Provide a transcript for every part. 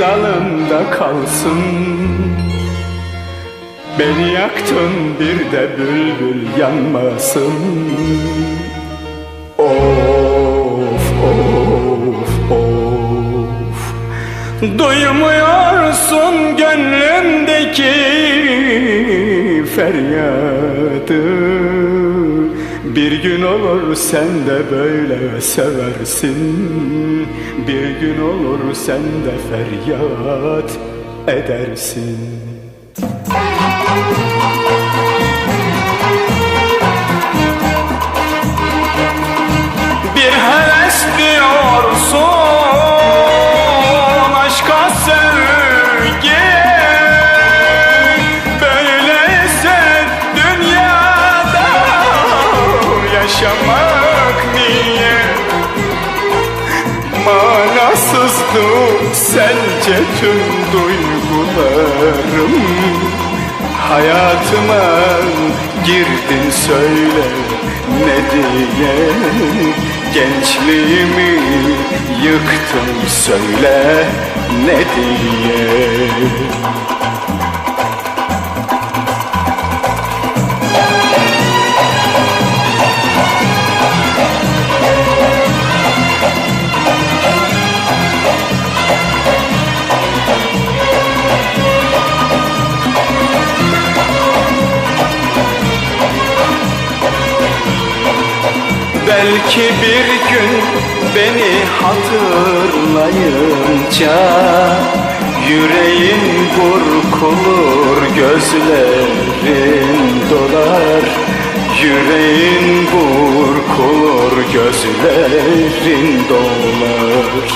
dalında kalsın. Beni yaktın bir de bülbül yanmasın. Of of of. Duymuyorsun gönlümdeki feryadı Bir gün olur sen de böyle seversin. Bir gün olur sen de feryat edersin. Bir Manasızdı. Sence tüm duygularım Hayatıma girdin söyle ne diye. Gençliğimi yıktın söyle ne diye Belki bir gün beni hatırlayınca Yüreğin burkulur, gözlerin dolar. Yüreğin burkulur, gözlerin dolar.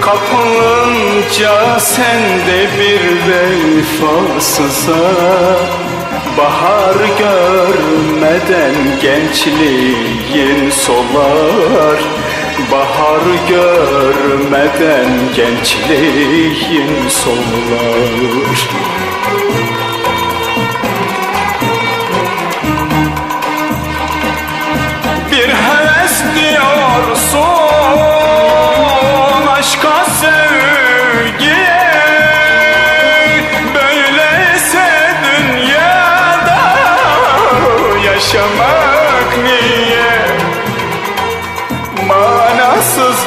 Kapılınca sende bir vefasıza Bahar görmeden gençliğin solar. Bahar görmeden gençliğin solar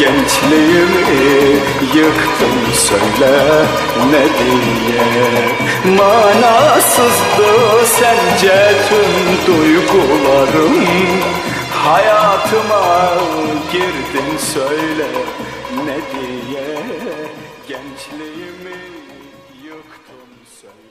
Gençliğimi yıktın söyle ne diye? Manasızdı sence tüm duygularım. Hayatıma girdin söyle ne diye? Gençliğimi yıktın söyle